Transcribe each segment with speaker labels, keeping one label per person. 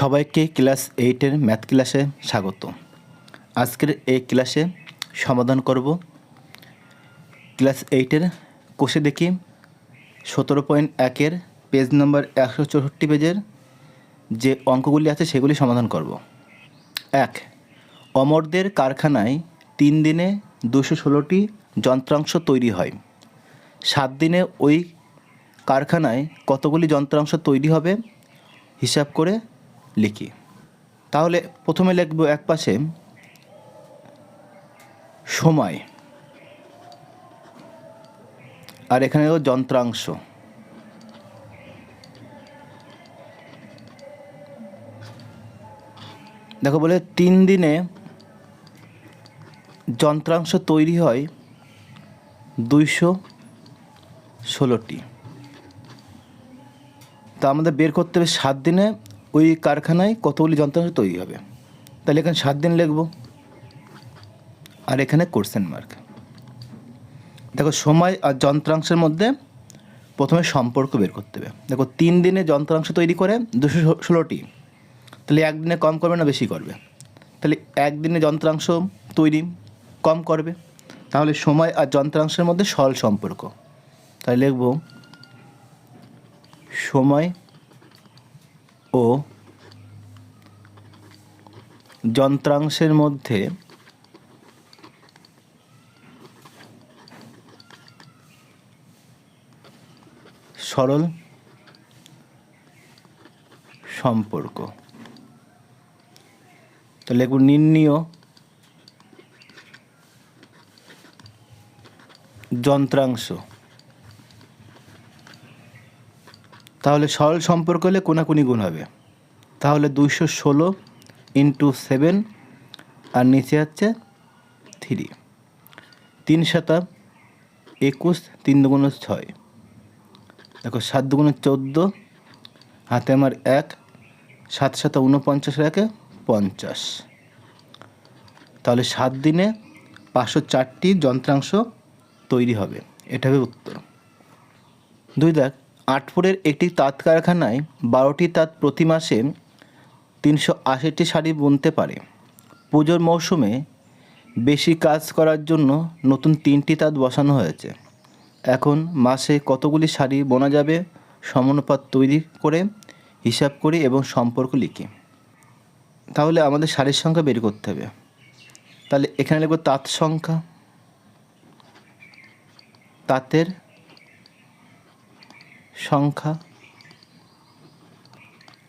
Speaker 1: সবাইকে ক্লাস এইটের ম্যাথ ক্লাসে স্বাগত। আজকের এই ক্লাসে সমাধান করব। ক্লাস এইটের কোষে দেখি সতেরো পয়েন্ট একের পেজ নম্বর একশো চৌষট্টি পেজের যে অঙ্কগুলি আছে সেগুলি সমাধান করব। এক, অমরদের কারখানায় তিন দিনে দুশো ষোলোটি যন্ত্রাংশ তৈরি হয়। সাত দিনে ওই কারখানায় কতগুলি যন্ত্রাংশ তৈরি হবে? হিসাব করে লিখি। তাহলে প্রথমে লিখব এক পাশে, সময়। আর এখানে যন্ত্রাংশ। দেখো বলে তিন দিনে যন্ত্রাংশ তৈরি হয় দুইশো ষোলোটি। তা আমাদের বের করতে হবে সাত দিনে ওই কারখানায় কতগুলি যন্ত্রাংশ তৈরি হবে? তাহলে এখানে সাত দিন লিখব। আর এখানে কোশ্চেন মার্ক দেখো, সময় আর যন্ত্রাংশের মধ্যে প্রথমে সম্পর্ক বের করতে হবে। দেখো, তিন দিনে যন্ত্রাংশ তৈরি করে দুশো ষোলোটি। তাহলে একদিনে কম করবে না বেশি করবে? তাহলে একদিনে যন্ত্রাংশ তৈরি কম করবে। তাহলে সময় আর যন্ত্রাংশের মধ্যে সরল সম্পর্ক। তাই লিখব, সময় ও যন্ত্রাংশের মধ্যে সরল সম্পর্ক। তাহলে একটু নির্ণীয় যন্ত্রাংশ। তাহলে সরল সম্পর্ক হলে কোনাকুনি গুণ হবে। তাহলে দুইশো ষোলো ইন্টু সেভেন আর নিচে হচ্ছে থ্রি তিন সাতা একুশ, তিন দুগুণ ছয়। দেখো সাত দুগুণ চোদ্দ, হাতে আমার এক, সাত সাত উনপঞ্চাশ একে পঞ্চাশ। তাহলে সাত দিনে পাঁচশো চারটি যন্ত্রাংশ তৈরি হবে। এটা হবে উত্তর। দুই দেখ আটপুরের একটি তাঁত কারখানায় বারোটি তাঁত প্রতি মাসে তিনশো আশিটি শাড়ি বুনতে পারে। পুজোর মৌসুমে বেশি কাজ করার জন্য নতুন তিনটি তাঁত বসানো হয়েছে। এখন মাসে কতগুলি শাড়ি বোনা যাবে সমানুপাত তৈরি করে হিসাব করি এবং সম্পর্ক লিখি। তাহলে আমাদের শাড়ির সংখ্যা বের করতে হবে। তাহলে এখানে লিখব তাঁত সংখ্যা। তাঁতের সংখ্যা।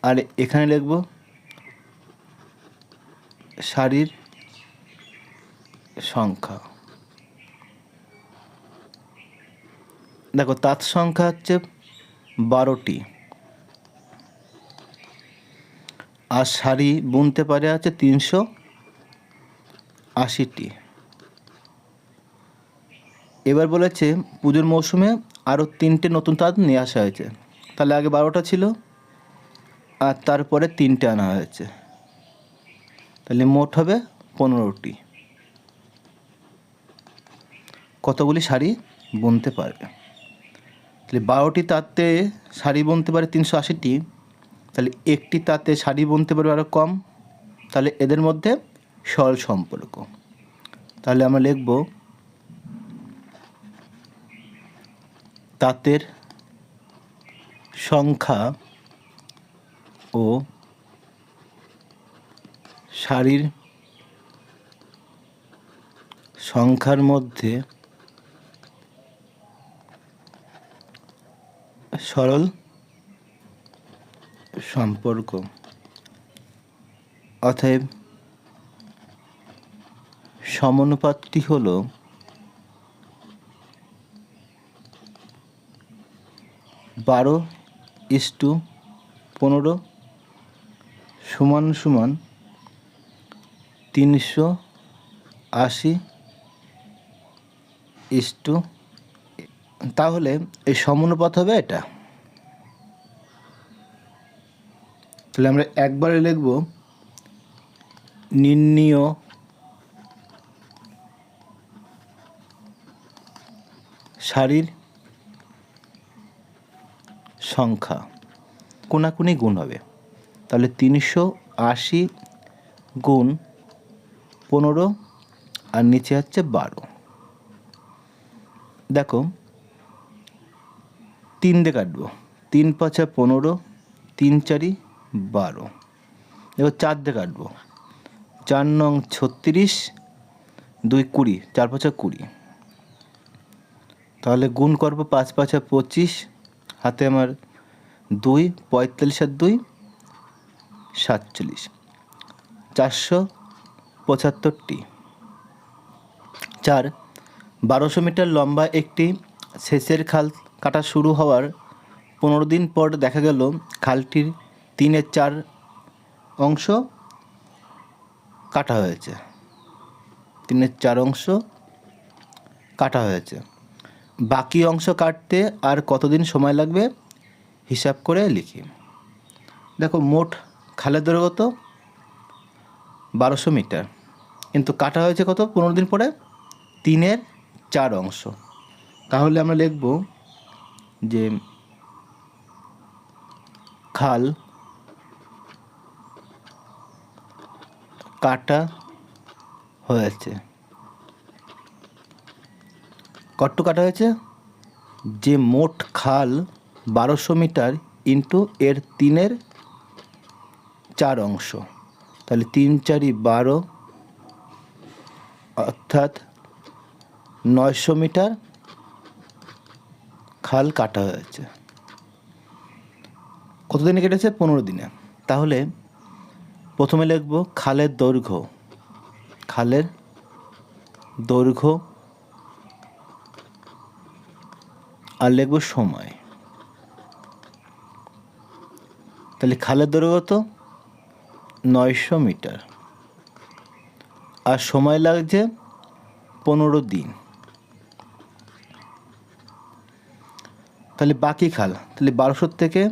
Speaker 1: আর এখানে লিখব শাড়ির সংখ্যা। দেখো, তাঁত সংখ্যা হচ্ছে বারোটি। আর শাড়ি বুনতে পারে আছে তিনশো আশিটি। এবার বলেছে পুজোর মৌসুমে আরও তিনটে নতুন তাঁত নিয়ে আসা হয়েছে। তাহলে আগে বারোটা ছিল, আর তারপরে তিনটে আনা হয়েছে। তাহলে মোট হবে পনেরোটি। কতগুলি শাড়ি বুনতে পারবে? তাহলে বারোটি তাঁতে শাড়ি বুনতে পারে তিনশো আশিটি। তাহলে একটি তাঁতে শাড়ি বুনতে পারবে আরও কম। তাহলে এদের মধ্যে সরল সম্পর্ক। তাহলে আমরা লিখব তাঁতের সংখ্যা ও শাড়ির সংখ্যার মধ্যে সরল সম্পর্ক। অতএব সমানুপাতটি হল বারো ইস্টু পনেরো সমান সমান তিনশো আশি ইস্টু তাহলে এই সমানুপাত হবে এটা। তাহলে আমরা একবারে লিখব নির্ণীয় শাড়ির সংখ্যা কোনাকুনি গুণ হবে। তাহলে তিনশো আশি গুণ পনেরো, আর নিচে হচ্ছে বারো। দেখো, তিন দিয়ে কাটবো। তিন পাঁচা পনেরো, তিন চারি বারো। এবার চার দিয়ে কাটবো। চার নং ছত্রিশ, দুই কুড়ি, চার পাঁচা কুড়ি। তাহলে গুণ করব পাঁচ পাঁচা পঁচিশ হাতে আমার দুই, পঁয়তাল্লিশ আর দুই, সাতচল্লিশ। চারশো পঁচাত্তরটি। চার, বারোশো মিটার লম্বা একটি সেচের খাল কাটা শুরু হওয়ার পনেরো দিন পর দেখা গেল খালটির তিনের চার অংশ কাটা হয়েছে। তিনের চার অংশ কাটা হয়েছে। বাকি অংশ কাটতে আর কতদিন সময় লাগবে? হিসাব করে লিখি। দেখো, মোট খালের দৈর্ঘ্য কত? বারোশো মিটার। কিন্তু কাটা হয়েছে কত? পনেরো দিন পরে? তিনের চার অংশ। তাহলে আমরা লিখব যে খাল কাটা হয়েছে। কট্টু কাটা হয়েছে? যে মোট খাল বারোশো মিটার ইন্টু এর তিনের চার অংশ। তাহলে তিন চারি বারো, অর্থাৎ নয়শো মিটার খাল কাটা হয়েছে। কতদিনে কেটেছে? পনেরো দিনে। তাহলে প্রথমে লিখব খালের দৈর্ঘ্য। খালের দৈর্ঘ্য আর সময়। তাহলে খালের দৈর্ঘ্য তো নয়শো মিটার। আর সময় লাগছে পনেরো দিন। তাহলে বাকি খাল, তাহলে বারোশোর থেকে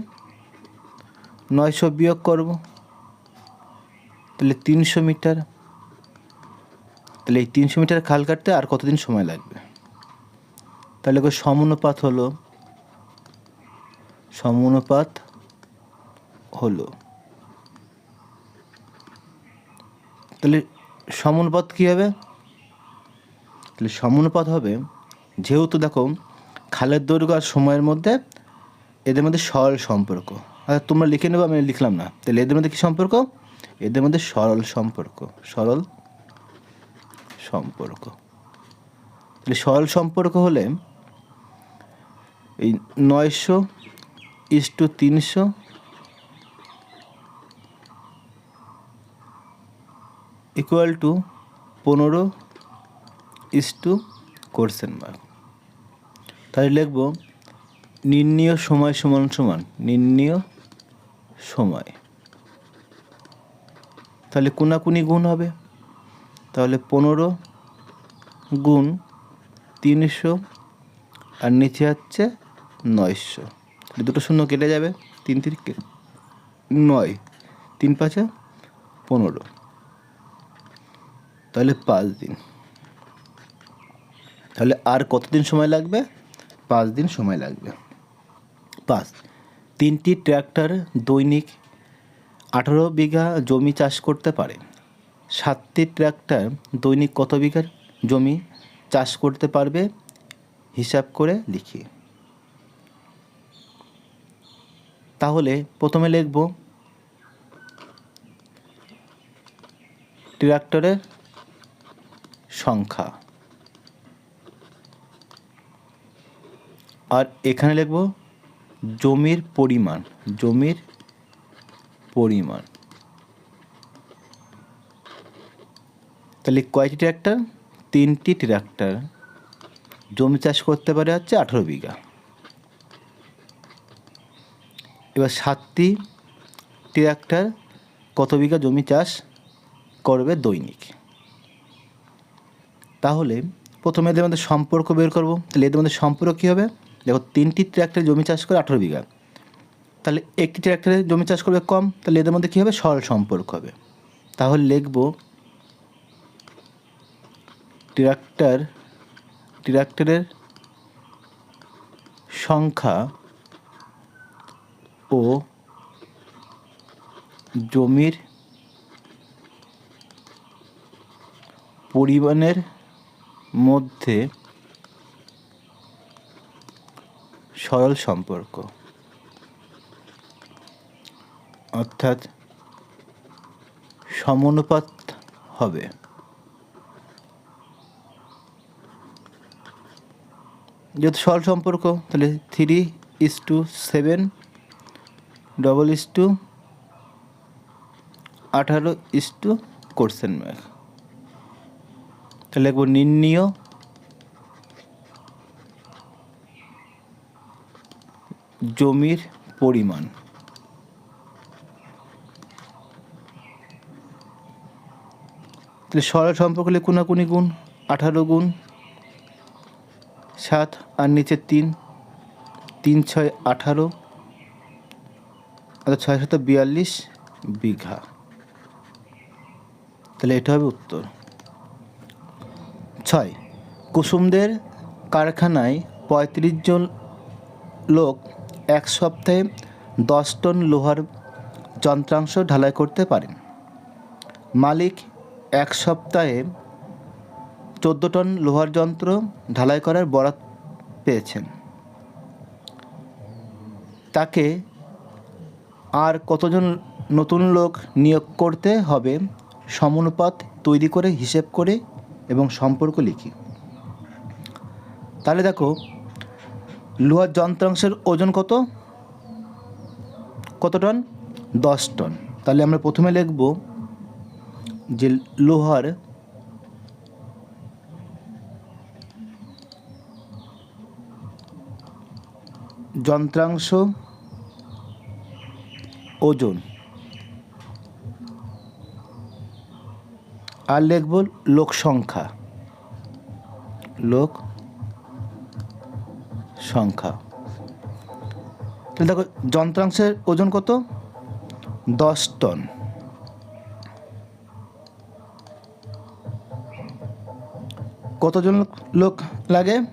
Speaker 1: নয়শো বিয়োগ করব। তাহলে তিনশো মিটার। তাহলে এই তিনশো মিটার খাল কাটতে আর কতদিন সময় লাগবে? তাহলে সমানুপাত হলো? সমানুপাত হলো। তাহলে সমানুপাত কী হবে? তাহলে সমানুপাত হবে যেহেতু দেখো খালের দৈর্ঘ্য আর সময়ের মধ্যে এদের মধ্যে সরল সম্পর্ক। আর তোমরা লিখে নেব, আমি লিখলাম না। তাহলে এদের মধ্যে কী সম্পর্ক? এদের মধ্যে সরল সম্পর্ক। সরল সম্পর্ক। তাহলে সরল সম্পর্ক হলে এই নয়শো ইস টু তিনশো। ইকুয়াল টু পনেরো ইস টু কোর্সেন মার্ক তাহলে লিখব, নির্ণীয় সময় সমান সমান, নির্ণীয় সময়। তাহলে কোনাকুনি গুণ হবে। তাহলে পনেরো গুণ তিনশো আর নিচে হচ্ছে নয়শো। দুটো শূন্য কেটে যাবে, তিন তিরিকে নয়, তিন পাঁচে পনেরো। তাহলে পাঁচ দিন। তাহলে আর কতদিন সময় লাগবে? পাঁচ দিন সময় লাগবে। পাঁচ। তিনটি ট্র্যাক্টর দৈনিক আঠারো বিঘা জমি চাষ করতে পারে। সাতটি ট্র্যাক্টর দৈনিক কত বিঘার জমি চাষ করতে পারবে? হিসাব করে লিখি। তাহলে প্রথমে লিখব ট্রাক্টরের সংখ্যা। আর এখানে লিখব জমির পরিমাণ জমির পরিমাণ। তাহলে কয়টি ট্র্যাক্টর তিনটি ট্র্যাক্টর জমি চাষ করতে পারে হচ্ছে আঠেরো বিঘা। এবার সাতটি ট্রাক্টর কত বিঘা জমি চাষ করবে দৈনিক? তাহলে প্রথমে এদের মধ্যে সম্পর্ক বের করব। তাহলে এদের মধ্যে সম্পর্ক কী হবে? দেখো, তিনটি ট্র্যাক্টর জমি চাষ করে আঠেরো বিঘা। তাহলে একটি ট্র্যাক্টরে জমি চাষ করবে কম। তাহলে এদের মধ্যে কী হবে? সরল সম্পর্ক হবে। তাহলে লিখব ট্রাক্টর, ট্রাক্টরের সংখ্যা ও জমির পরিমাণের মধ্যে সরল সম্পর্ক। অর্থাৎ সমানুপাত হবে। যেহেতু সরল সম্পর্ক, তাহলে three is to seven double is to আঠারো ইস টু কোর্সেন ম্যাক তাহলে লিখব নির্ণীয় জমির পরিমাণ। তাহলে সরল সম্পর্ক হলে গুণ, আঠারো গুণ, সাত আর নিচে তিন তিন ছয় আঠারো অর্থাৎ ছয় শত বিয়াল্লিশ বিঘা। তাহলে এটা হবে উত্তর। ছয়, কুসুমদের কারখানায় পঁয়ত্রিশ জন লোক এক সপ্তাহে দশ টন লোহার যন্ত্রাংশ ঢালাই করতে পারেন। মালিক এক সপ্তাহে চোদ্দ টন লোহার যন্ত্র ঢালাই করার বরাত পেয়েছেন। তাকে আর কতজন নতুন লোক নিয়োগ করতে হবে সমানুপাত তৈরি করে হিসেব করে এবং সম্পর্ক লিখি। তাহলে দেখো, লোহার যন্ত্রাংশের ওজন কত? কত টন? দশ টন। তাহলে আমরা প্রথমে লিখব যে লোহার যন্ত্রাংশ ওজন। আর লিখব লোক সংখ্যা। লোক সংখ্যা। তাহলে দেখো, যন্ত্রাংশের ওজন কত? দশ টন। কতজন লোক লাগে?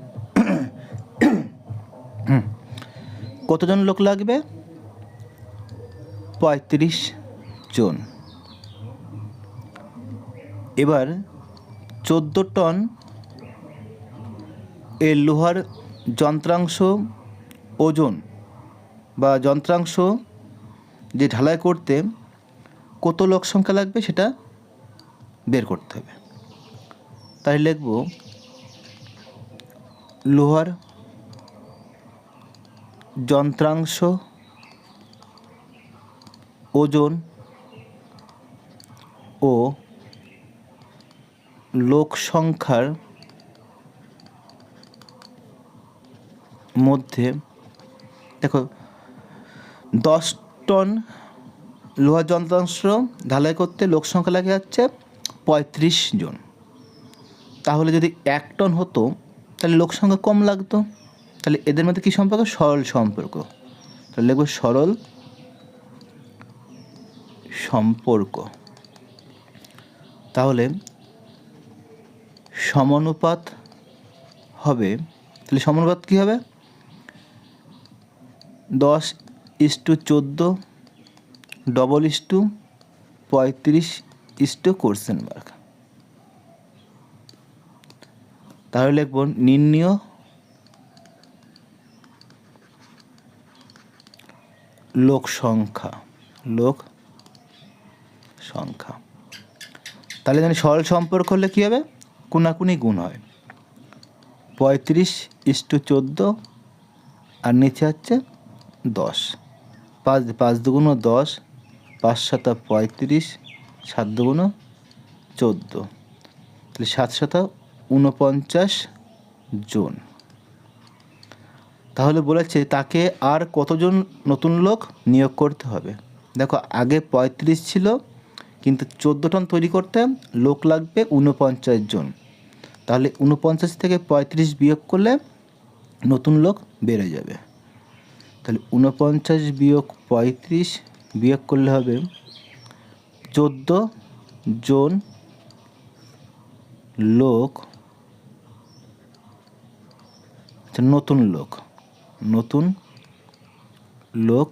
Speaker 1: কতজন লোক লাগবে? পঁয়ত্রিশ জন। এবার চোদ্দ টন এ লোহার যন্ত্রাংশ ওজন বা যন্ত্রাংশ যে ঢালাই করতে কত লোক সংখ্যা লাগবে সেটা বের করতে হবে। তাই লিখব লোহার যন্ত্রাংশ ওজন ও লোক সংখ্যার মধ্যে, দেখো, দশ টন লোহার যন্ত্রাংশ ঢালাই করতে লোক সংখ্যা লাগে যাচ্ছে পঁয়ত্রিশ জন। তাহলে যদি এক টন হতো, তাহলে লোক সংখ্যা কম লাগতো। তাহলে এদের মধ্যে কী সম্পর্ক? সরল সম্পর্ক। তাহলে লিখব সরল সম্পর্ক। তাহলে সমানুপাত হবে, তাহলে সমানুপাত কী হবে? দশ ইস টু চোদ্দ, ডবল ইস টু পঁয়ত্রিশ ইস টু কোর্সেন মার্ক তাহলে লিখব নির্ণীয় লোক সংখ্যা, লোক সংখ্যা। তাহলে জানি সরল সম্পর্ক হলে কী হবে? কোনাকুনি গুণ হয়। পঁয়ত্রিশ ইস্টু চোদ্দ আর নিচে হচ্ছে দশ। পাঁচ পাঁচ দুগুণ দশ, পাঁচ সাতা পঁয়ত্রিশ, সাত দুগুণ চোদ্দ। তাহলে সাত সাতা ঊনপঞ্চাশ জন। তাহলে বলেছে তাকে আর কতজন নতুন লোক নিয়োগ করতে হবে? দেখো, আগে পঁয়ত্রিশ ছিল কিন্তু চোদ্দ টন তৈরি করতে লোক লাগবে ঊনপঞ্চাশ জন। তাহলে ঊনপঞ্চাশ থেকে পঁয়ত্রিশ বিয়োগ করলে নতুন লোক বেড়ে যাবে। তাহলে ঊনপঞ্চাশ বিয়োগ পঁয়ত্রিশ বিয়োগ করলে হবে চোদ্দ জন লোক আচ্ছা নতুন লোক নতুন লোক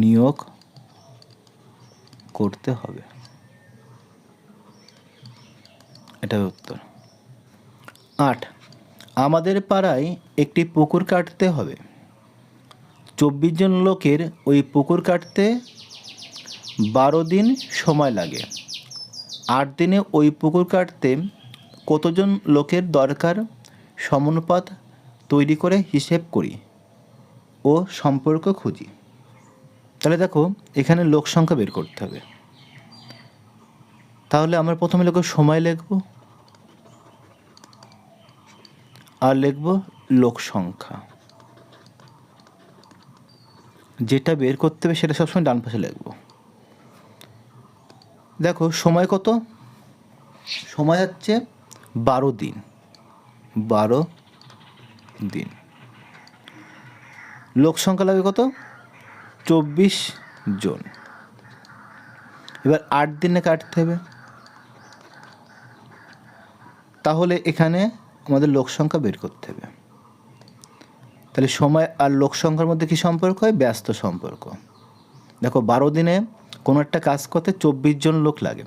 Speaker 1: নিয়োগ করতে হবে। এটা উত্তর। আট, আমাদের পাড়ায় একটি পুকুর কাটতে হবে। চব্বিশ জন লোকের ওই পুকুর কাটতে বারো দিন সময় লাগে। আট দিনে ওই পুকুর কাটতে কতজন লোকের দরকার সমানুপাত তৈরি করে হিসেব করি ও সম্পর্ক খুঁজি। তাহলে দেখো, এখানে লোক সংখ্যা বের করতে হবে। তাহলে আমরা প্রথমে লিখব সময় লিখব, আর লিখব লোক সংখ্যা। যেটা বের করতে হবে সেটা সবসময় ডান পাশে লিখব। দেখো, সময় কত? সময় হচ্ছে বারো দিন। বারো দিন। লোক সংখ্যা লাগবে কত? চব্বিশ জন। এবার আট দিনে কাটতে হবে। তাহলে এখানে আমাদের লোক সংখ্যা বের করতে হবে। তাহলে সময় আর লোক সংখ্যার মধ্যে কি সম্পর্ক হয়? ব্যস্ত সম্পর্ক। দেখো, বারো দিনে কোনো একটা কাজ করতে চব্বিশ জন লোক লাগে।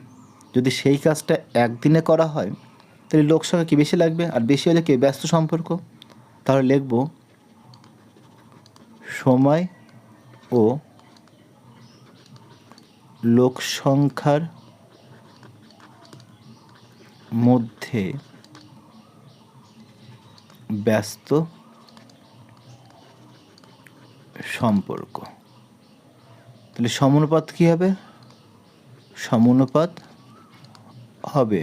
Speaker 1: যদি সেই কাজটা একদিনে করা হয়, তাহলে লোক সংখ্যা কি বেশি লাগবে? আর বেশি হলে কি ব্যস্ত সম্পর্ক? তাহলে লিখব সময় ও লোক সংখ্যার মধ্যে ব্যস্ত সম্পর্ক। তাহলে সমানুপাত কী হবে? সমানুপাত হবে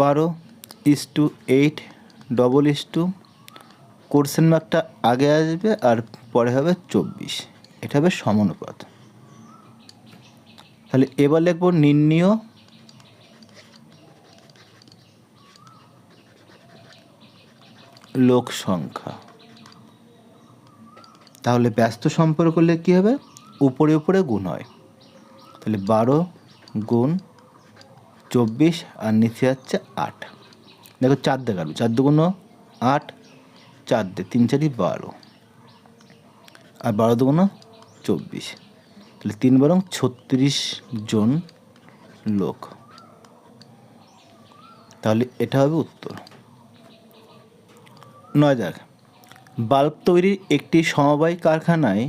Speaker 1: বারো is to eight, double is to কোর্সেন মার্কটা আগে আসবে আর পরে হবে চব্বিশ। এটা হবে সমানুপাত। তাহলে এবার লিখব নির্ণীয়। লোক সংখ্যা। তাহলে ব্যস্ত সম্পর্ক করলে কী হবে? উপরে উপরে গুণ হয়। তাহলে বারো গুণ চব্বিশ আর নিচে যাচ্ছে আট। দেখো চার কাটবে চার দুগুণ আট চার দিয়ে তিন চারি বারো। আর বারো দুগুণ চব্বিশ। তাহলে তিন বরং ছত্রিশ জন লোক। তাহলে এটা হবে উত্তর। নয় যাক, বাল্ব তৈরির একটি সমবায় কারখানায়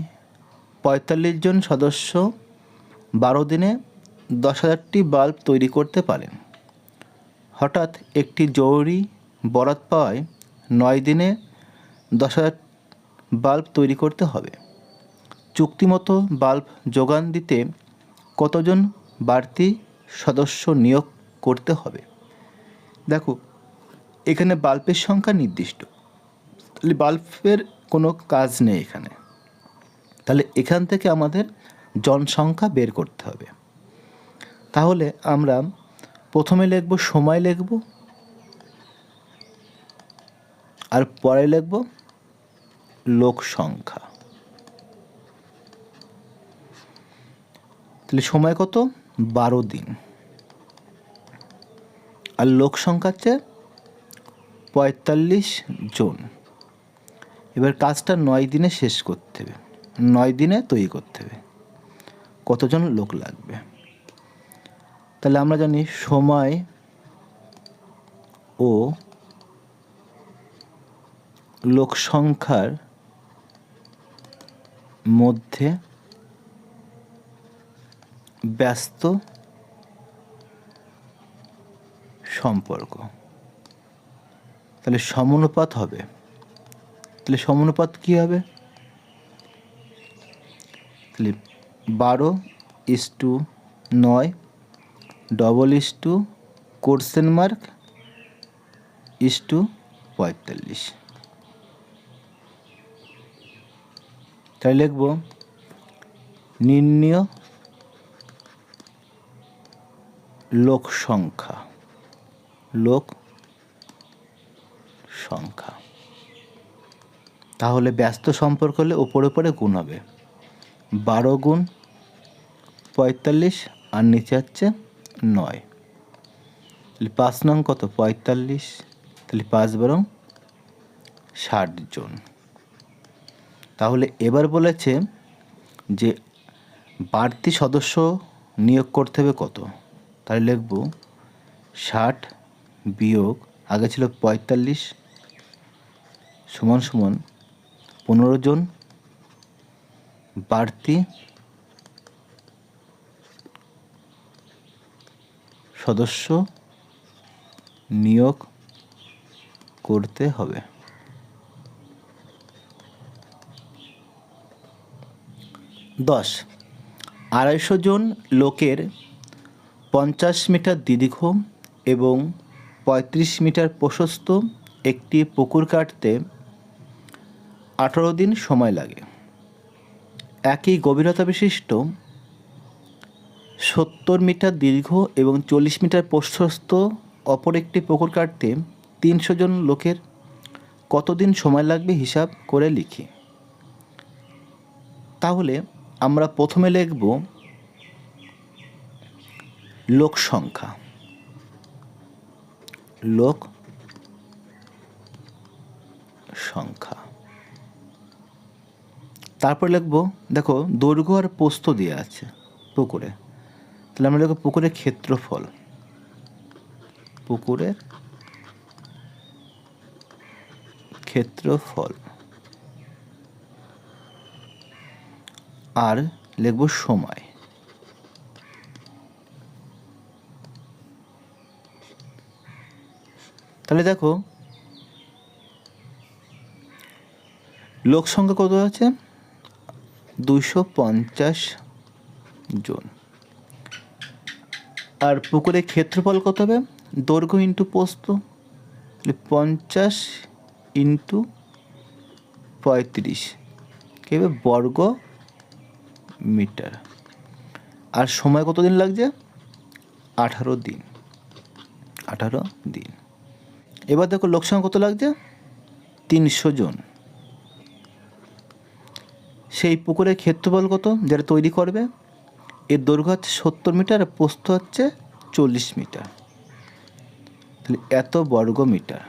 Speaker 1: পঁয়তাল্লিশ জন সদস্য বারো দিনে দশ হাজারটি বাল্ব তৈরি করতে পারেন। হঠাৎ একটি জরুরি বরাত পাওয়ায় নয় দিনে দশ হাজার বাল্ব তৈরি করতে হবে। চুক্তিমতো বাল্ব যোগান দিতে কতজন বাড়তি সদস্য নিয়োগ করতে হবে? দেখো, এখানে বাল্বের সংখ্যা নির্দিষ্ট। তাহলে বাল্বের কোনো কাজ নেই এখানে। তাহলে এখান থেকে আমাদের জনসংখ্যা বের করতে হবে। তাহলে আমরা প্রথমে লিখব, সময় লিখব, আর পরে লিখব লোক সংখ্যা তাহলে সময় কত? বারো দিন। আর লোক সংখ্যা হচ্ছে পঁয়তাল্লিশ জন। এবার কাজটা নয় দিনে শেষ করতে হবে। নয় দিনে তৈরি করতে হবে। কতজন লোক লাগবে? তাহলে আমরা জানি সময় ও লোক সংখ্যার মধ্যে ব্যস্ত সম্পর্ক। তাহলে সমানুপাত হবে। তাহলে সমানুপাত কী হবে? তাহলে বারো ইস টু নয় ডবল ইস টু কোর্সেন মার্ক ইস টু পঁয়তাল্লিশ। তাই লিখব নির্ণীয় লোক সংখ্যা লোক সংখ্যা। তাহলে ব্যস্ত সম্পর্ক হলে ওপরে ওপরে গুণ হবে। বারো গুণ পঁয়তাল্লিশ আর নিচে হচ্ছে নয়। তাহলে পাঁচ নং কত? পঁয়তাল্লিশ। তাহলে পাঁচ বরং ষাট জন। তাহলে এবার বলেছে যে বাড়তি সদস্য নিয়োগ করতে হবে কত? তাহলে লিখব ষাট বিয়োগ, আগে ছিল পঁয়তাল্লিশ, সমান সমান পনেরো জন। বাড়তি সদস্য নিয়োগ করতে হবে। দশ। আড়াইশো জন লোকের পঞ্চাশ মিটার দীর্ঘ এবং পঁয়ত্রিশ মিটার প্রশস্ত একটি পুকুর কাটতে আঠারো দিন সময় লাগে। একই গভীরতা বিশিষ্ট সত্তর মিটার দীর্ঘ এবং চল্লিশ মিটার প্রশস্ত অপর একটি পুকুর কাটতে তিনশো জন লোকের কতদিন সময় লাগবে হিসাব করে লিখি। তাহলে আমরা প্রথমে লিখব লোক সংখ্যা। লোক সংখ্যা। তারপর লিখব, দেখো, দৈর্ঘ্য আর পোস্ত দিয়ে আছে পুকুরে। তাহলে আমরা লিখব পুকুরের ক্ষেত্রফল। পুকুরের ক্ষেত্রফল। আর লিখব সময়। তাহলে দেখো, লোক সংখ্যা কত আছে? দুইশো পঞ্চাশ জন। আর পুকুরের ক্ষেত্রফল কত হবে? দৈর্ঘ্য ইন্টু পোস্ত পঞ্চাশ ইন্টু পঁয়ত্রিশ। কী হবে? বর্গ মিটার। আর সময় কতদিন লাগছে? আঠারো দিন। আঠারো দিন। এবার দেখো লোকসংখ্যা কত লাগছে? তিনশো জন। সেই পুকুরের ক্ষেত্রফল কত? যেটা তৈরি করবে? এর দৈর্ঘ্য হচ্ছে সত্তর মিটার প্রস্থ হচ্ছে চল্লিশ মিটার। তাহলে এত বর্গ মিটার।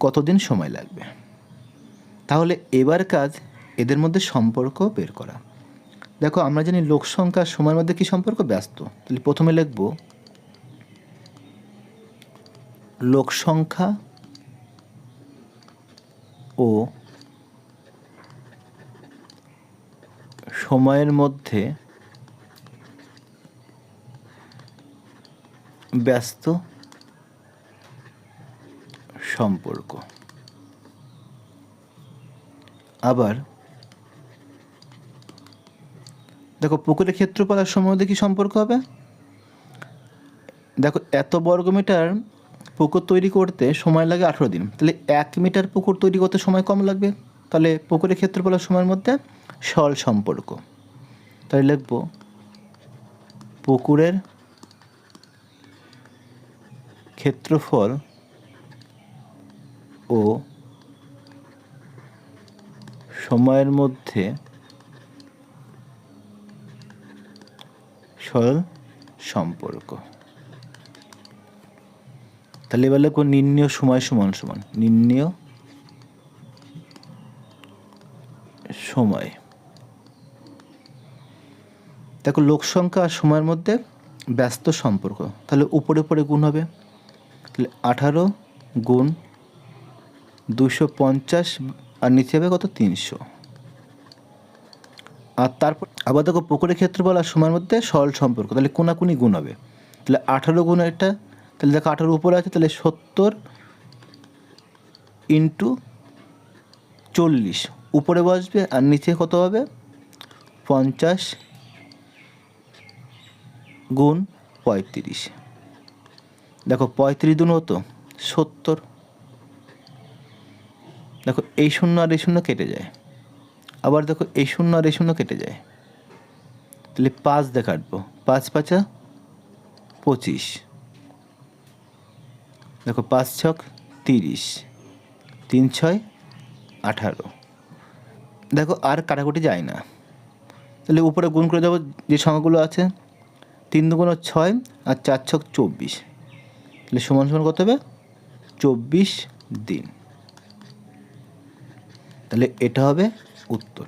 Speaker 1: কতদিন সময় লাগবে? তাহলে এবার কাজ এদের মধ্যে সম্পর্ক বের করা। দেখো, আমরা জানি লোক সংখ্যা সময়ের মধ্যে কি সম্পর্ক? ব্যস্ত। তাহলে প্রথমে লিখব, লোক সংখ্যা ও সময়ের মধ্যে ব্যস্ত সম্পর্ক। আবার দেখো পুকুরের ক্ষেত্রফল আর সময় কি সম্পর্ক হবে? দেখো, এত বর্গ মিটার পুকুর তৈরি করতে সময় লাগে আঠেরো দিন। তাহলে এক মিটার পুকুর তৈরি করতে সময় কম লাগবে? তাহলে পুকুরের ক্ষেত্রফল আর সময়ের মধ্যে সরল সম্পর্ক। তাই লিখব, পুকুরের ক্ষেত্রফল ও সময়ের মধ্যে সরল সম্পর্ক। তাহলে এবার লিখব নির্ণয় সময় সমান সমান নির্ণয় সময়। দেখো লোক সংখ্যা আর সময়ের মধ্যে ব্যস্ত সম্পর্ক, তাহলে উপরে উপরে গুণ হবে। তাহলে আঠারো গুণ দুশো পঞ্চাশ, আর নিচে হবে কত? তিনশো। আর তারপর আবার দেখো পুকুরের ক্ষেত্রফল আর সময়ের মধ্যে সরল সম্পর্ক, তাহলে কোনাকুনি গুণ হবে। তাহলে আঠারো গুণ এটা, তাহলে দেখো আঠারো উপরে আছে, তাহলে সত্তর ইন্টু চল্লিশ। উপরে বসবে আর নিচে কত হবে? পঞ্চাশ গুণ পঁয়ত্রিশ। দেখো পঁয়ত্রিশ দুন হতো সত্তর। দেখো এই শূন্য আর এই শূন্য কেটে যায়। আবার দেখো এই শূন্য আর এই শূন্য কেটে যায়। তাহলে পাঁচ দিয়ে কাটবো। পাঁচ পাঁচা পঁচিশ। দেখো পাঁচ ছক তিরিশ। তিন ছয় আঠারো। দেখো আর কাটাকুটি যায় না। তাহলে উপরে গুণ করে দেবো যে সংখ্যাগুলো আছে, তিন দুগুণ ছয় আর চার ছক চব্বিশ। তাহলে সমান সমান কত হবে? চব্বিশ দিন। তাহলে এটা হবে উত্তর।